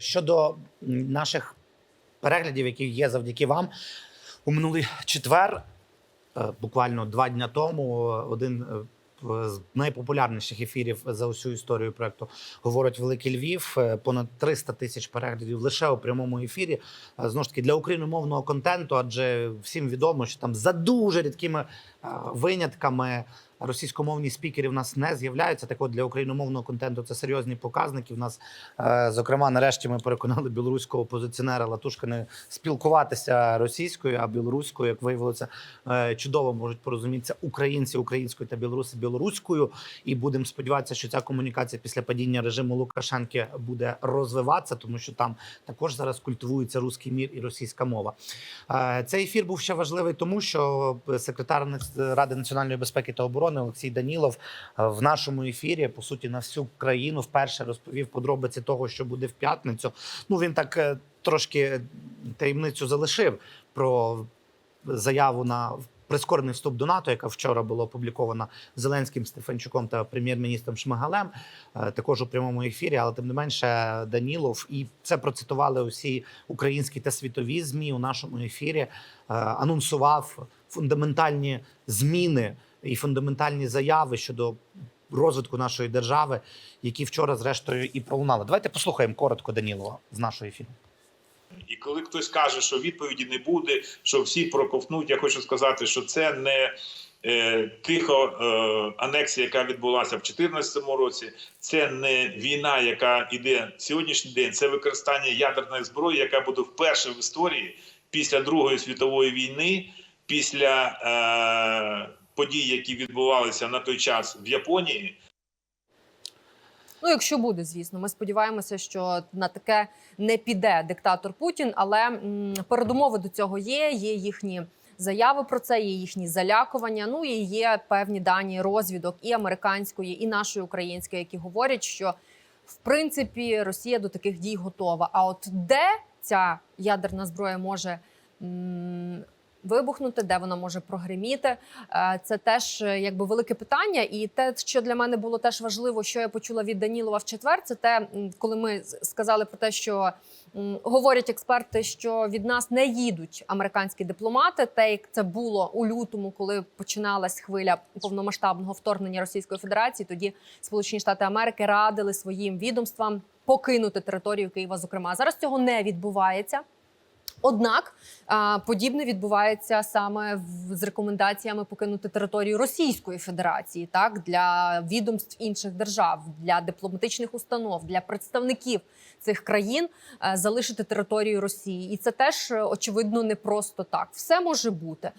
Щодо наших переглядів, які є завдяки вам, у минулий четвер, е, буквально два дня тому, один е, з найпопулярніших ефірів за усю історію проекту говорить Великий Львів. Е, Понад 300 тисяч переглядів лише у прямому ефірі. Знову ж таки для україномовного контенту, адже всім відомо, що там за дуже рідкими винятками російськомовні спікери в нас не з'являються. Так от для україномовного контенту це серйозні показники. В нас, е, зокрема, нарешті ми переконали білоруського опозиціонера Латушка не спілкуватися російською, а білоруською, як виявилося, е, чудово можуть порозумітися українці українською та білоруси білоруською. І будемо сподіватися, що ця комунікація після падіння режиму Лукашенки буде розвиватися, тому що там також зараз культивується руський мір і російська мова. Е, Цей ефір був ще важливий, тому що секретар Ради національної безпеки та оборони Олексій Данілов е, в нашому ефірі по суті на всю країну вперше розповів подробиці того, що буде в п'ятницю. Ну він так е, трошки таємницю залишив про заяву на прискорений вступ до НАТО, яка вчора була опублікована Зеленським Стефанчуком та прем'єр-міністром Шмигалем, е, також у прямому ефірі. Але тим не менше, Данілов і це процитували усі українські та світові змі у нашому ефірі. Анонсував фундаментальні зміни і фундаментальні заяви щодо розвитку нашої держави, які вчора, зрештою, і пролунали. Давайте послухаємо коротко Данілова з нашого ефіру. І коли хтось каже, що відповіді не буде, що всі проковтнуть, я хочу сказати, що це не е, тихо е, анексія, яка відбулася в 2014 році. Це не війна, яка йде сьогоднішній день. Це використання ядерної зброї, яка буде вперше в історії після Другої світової війни, після е, подій, які відбувалися на той час в Японії. Ну, якщо буде, звісно, ми сподіваємося, що на таке не піде диктатор Путін, але м, передумови до цього є. Є їхні заяви про це, є їхні залякування. Ну і є певні дані розвідок і американської, і нашої української, які говорять, що в принципі Росія до таких дій готова. А от де ця ядерна зброя може м, вибухнути, де вона може прогриміти, Е, Це теж е, якби велике питання. І те, що для мене було теж важливо, що я почула від Данілова в четвер, це те, коли ми сказали про те, що говорять експерти, що від нас не їдуть американські дипломати. Те, як це було у лютому, коли починалась хвиля повномасштабного вторгнення Російської Федерації, тоді Сполучені Штати Америки радили своїм відомствам покинути територію Києва. Зокрема, зараз цього не відбувається. Однак подібне відбувається саме з рекомендаціями покинути територію Російської Федерації, так для відомств інших держав, для дипломатичних установ, для представників цих країн е, залишити територію Росії, і це теж е, очевидно не просто так. Все може бути. Е,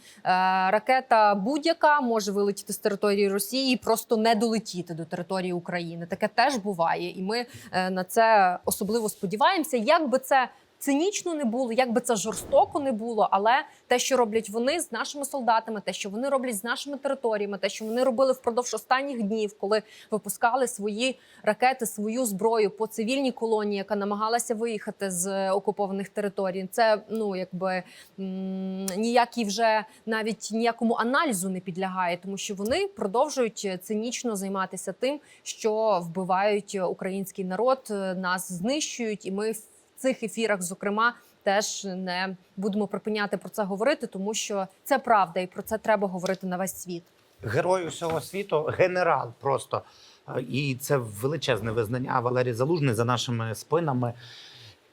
ракета будь-яка може вилетіти з території Росії і просто не долетіти до території України. Таке теж буває, і ми на це особливо сподіваємося. Як би це цинічно не було, як би це жорстоко не було, але те, що роблять вони з нашими солдатами, те, що вони роблять з нашими територіями, те, що вони робили впродовж останніх днів, коли випускали свої ракети, свою зброю по цивільній колонії, яка намагалася виїхати з окупованих територій, це ну якби м, ніякий вже навіть ніякому аналізу не підлягає, тому що вони продовжують цинічно займатися тим, що вбивають український народ, нас знищують, і ми цих ефірах, зокрема, теж не будемо припиняти про це говорити, тому що це правда, і про це треба говорити на весь світ. герой усього світу, генерал просто. Е, І це величезне визнання Валерій Залужний за нашими спинами.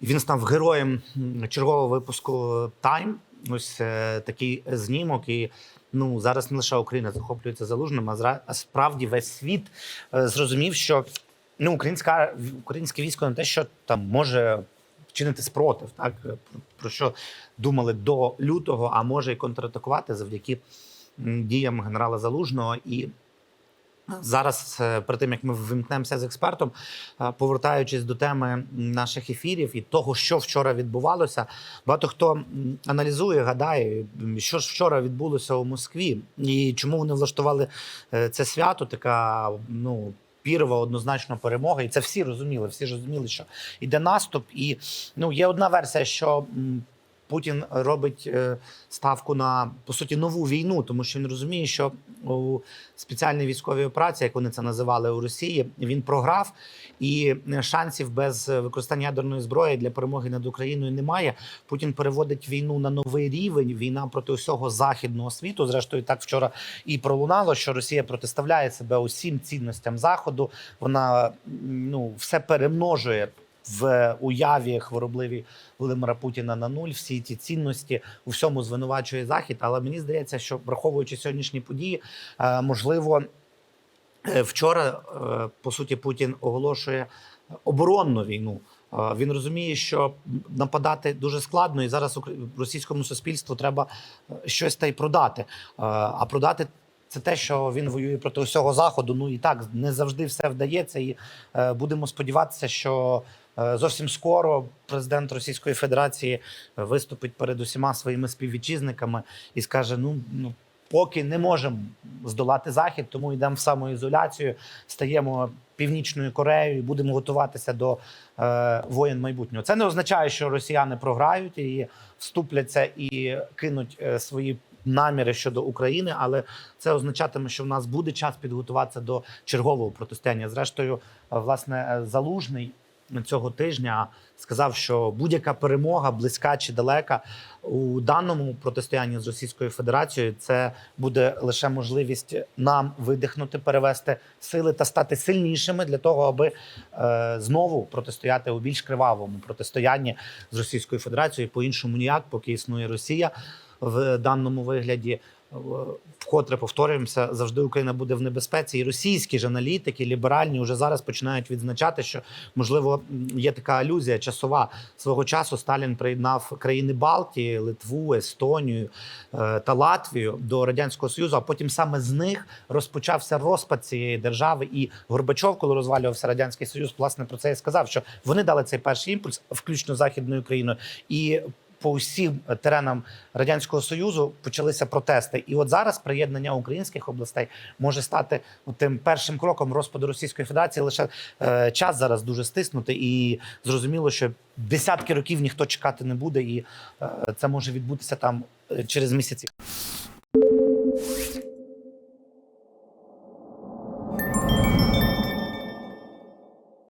Він став героєм чергового випуску Тайм. Ось е, такий знімок. І ну зараз не лише Україна захоплюється залужним, а справді весь світ е, зрозумів, що ну українська українське військо не те, що там може чинити спротив, так про, що думали до лютого, а може і контратакувати завдяки діям генерала Залужного і. Зараз, е, перед тим як ми вимкнемося з експертом, е, повертаючись до теми наших ефірів і того, що вчора відбувалося, багато хто аналізує, гадає, що ж вчора відбулося у Москві, і чому вони влаштували е, це свято, така ну. Пірова однозначно перемога, і це всі розуміли. Всі розуміли, що йде наступ. І ну є одна версія, що Путін робить е, ставку на по суті нову війну, тому що він розуміє, що у спеціальній військовій операції, як вони це називали у Росії, він програв, і е, шансів без використання ядерної зброї для перемоги над Україною немає. Путін переводить війну на новий рівень. Війна проти усього західного світу. Зрештою, так вчора і пролунало, що Росія протиставляє себе усім цінностям заходу. Вона ну все перемножує в уяві хворобливій Володимира Путіна на нуль. Всі ті цінності у всьому звинувачує захід. Але мені здається, що враховуючи сьогоднішні події, е, можливо. Е, Вчора, е, по суті, Путін оголошує оборонну війну. Він розуміє, що нападати дуже складно, і зараз російському суспільству треба щось та й продати. А продати це те, що він воює проти усього заходу. Ну і так не завжди все вдається. І е, будемо сподіватися, що е, зовсім скоро президент Російської Федерації виступить перед усіма своїми співвітчизниками і скаже: ну ну. Поки не можемо здолати захід, тому йдемо в самоізоляцію, стаємо північною Кореєю, і будемо готуватися до е, воєн майбутнього. Це не означає, що росіяни програють і вступляться і кинуть е, свої наміри щодо України, але це означатиме, що в нас буде час підготуватися до чергового протистояння. Зрештою, е, власне, е, залужний цього тижня сказав, що будь-яка перемога, близька чи далека, у даному протистоянні з Російською Федерацією це буде лише можливість нам видихнути, перевести сили та стати сильнішими для того, аби е, знову протистояти у більш кривавому протистоянні з Російською Федерацією. По іншому ніяк, поки існує Росія в даному вигляді. Вкотре повторюємося, завжди Україна буде в небезпеці, і російські ж аналітики, ліберальні, вже зараз починають відзначати, що можливо є така алюзія часова свого часу. Сталін приєднав країни Балтії, Литву, Естонію е, та Латвію до радянського союзу. А потім саме з них розпочався розпад цієї держави. І Горбачов, коли розвалювався радянський союз, власне про це і сказав, що вони дали цей перший імпульс, включно західною Україною, і по усім теренам радянського союзу почалися протести, і от зараз приєднання українських областей може стати тим першим кроком розпаду Російської Федерації. Лише е, час зараз дуже стиснути, і зрозуміло, що десятки років ніхто чекати не буде, і е, це може відбутися там е, через місяці.